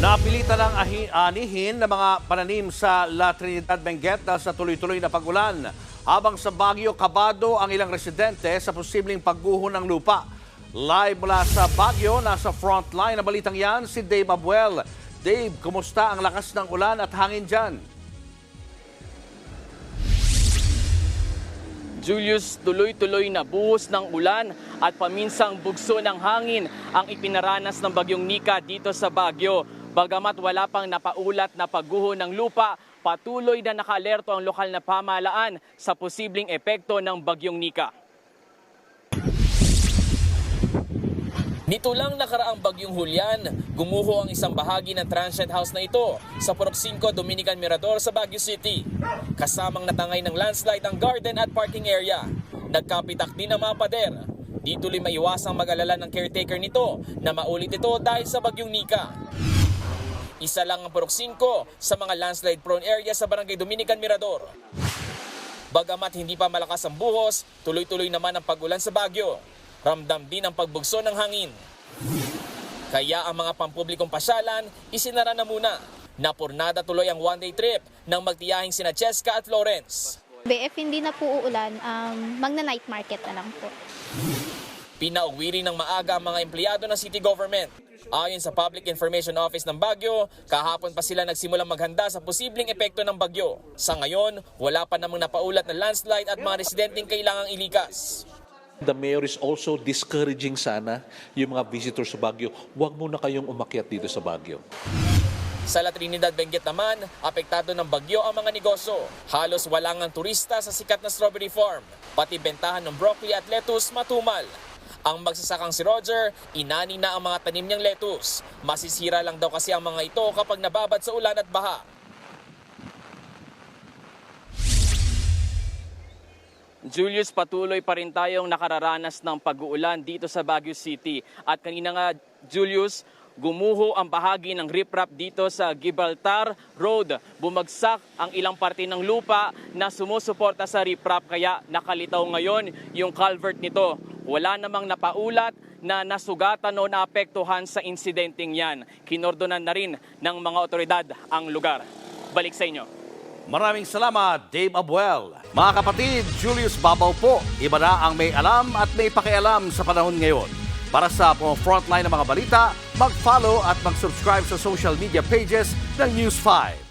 Napilitan ng anihin ng mga pananim sa La Trinidad Benguet dahil sa tuloy-tuloy na pagulan. Habang sa Baguio, kabado ang ilang residente sa posibleng pagguho ng lupa. Live mula sa Baguio, nasa frontline na balitang yan, si Dave Abuel. Dave, kumusta ang lakas ng ulan at hangin dyan? Julius, tuloy-tuloy na buhos ng ulan at paminsang bugso ng hangin ang ipinaranas ng bagyong Nika dito sa Bagyo. Bagamat wala pang napaulat na pagguho ng lupa, patuloy na nakaalerto ang lokal na pamahalaan sa posibleng epekto ng bagyong Nika. Nito lang nakaraang bagyong Hulyan, gumuho ang isang bahagi ng transient house na ito sa Purok 5 Dominican Mirador sa Baguio City. Kasamang natangay ng landslide ang garden at parking area. Nagkapitak din ang mga pader. Di tuloy maiwasang mag-alala ng caretaker nito na maulit ito dahil sa bagyong Nika. Isa lang ang Purok 5 sa mga landslide prone area sa Barangay Dominican Mirador. Bagamat hindi pa malakas ang buhos, tuloy-tuloy naman ang pagulan sa Bagyo. Ramdam din ang pagbugso ng hangin. Kaya ang mga pampublikong pasyalan, isinara na muna. Napurnada tuloy ang one-day trip ng magtiyahing sina Cheska at Florence. BF hindi na po uulan, um, magna-night market na lang po. Pinauwi rin ng maaga ang mga empleyado ng city government. Ayon sa Public Information Office ng Bagyo, kahapon pa sila nagsimulang maghanda sa posibleng epekto ng bagyo. Sa ngayon, wala pa namang napaulat na landslide at mga residenteng kailangang ilikas. The mayor is also discouraging sana yung mga visitors sa Baguio. Huwag muna kayong umakyat dito sa Baguio. Sa La Trinidad Benguet naman, apektado ng bagyo ang mga negosyo. Halos wala ngang turista sa sikat na strawberry farm. Pati bentahan ng broccoli at lettuce matumal. Ang magsasakang si Roger, inani na ang mga tanim niyang lettuce. Masisira lang daw kasi ang mga ito kapag nababad sa ulan at baha. Julius, patuloy pa rin tayong nakararanas ng pag-uulan dito sa Baguio City. At kanina nga, Julius, gumuho ang bahagi ng riprap dito sa Gibraltar Road. Bumagsak ang ilang parte ng lupa na sumusuporta sa riprap kaya nakalitaw ngayon yung culvert nito. Wala namang napaulat na nasugatan o naapektuhan sa insidenteng yan. Kinordonan na rin ng mga otoridad ang lugar. Balik sa inyo. Maraming salamat, Dave Abuel. Mga kapatid, Julius Babaw po. Iba na ang may alam at may pakialam sa panahon ngayon. Para sa mga frontline ng mga balita, mag-follow at mag-subscribe sa social media pages ng News 5.